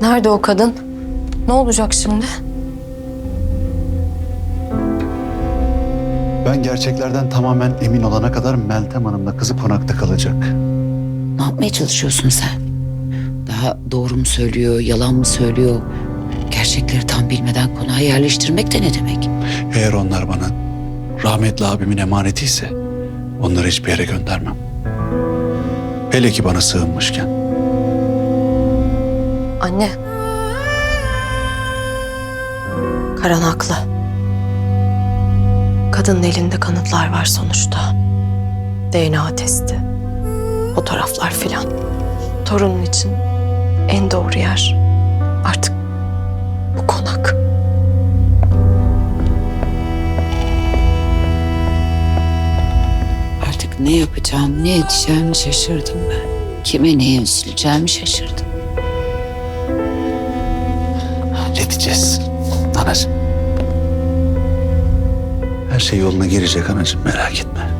Nerede o kadın? Ne olacak şimdi? Ben gerçeklerden tamamen emin olana kadar Meltem Hanım'la kızı konakta kalacak. Ne yapmaya çalışıyorsun sen? Daha doğru mu söylüyor, yalan mı söylüyor? Gerçekleri tam bilmeden konağa yerleştirmek de ne demek? Eğer onlar bana rahmetli abimin emaneti ise onları hiçbir yere göndermem. Hele ki bana sığınmışken. Anne. Karan haklı. Kadının elinde kanıtlar var sonuçta. DNA testi, fotoğraflar filan. Torunun için en doğru yer artık bu konak. Artık ne yapacağım, ne edeceğimi şaşırdım ben. Kime neye üzüleceğimi şaşırdım. Halledeceğiz. Anacığım. Her şey yoluna girecek anacığım merak etme.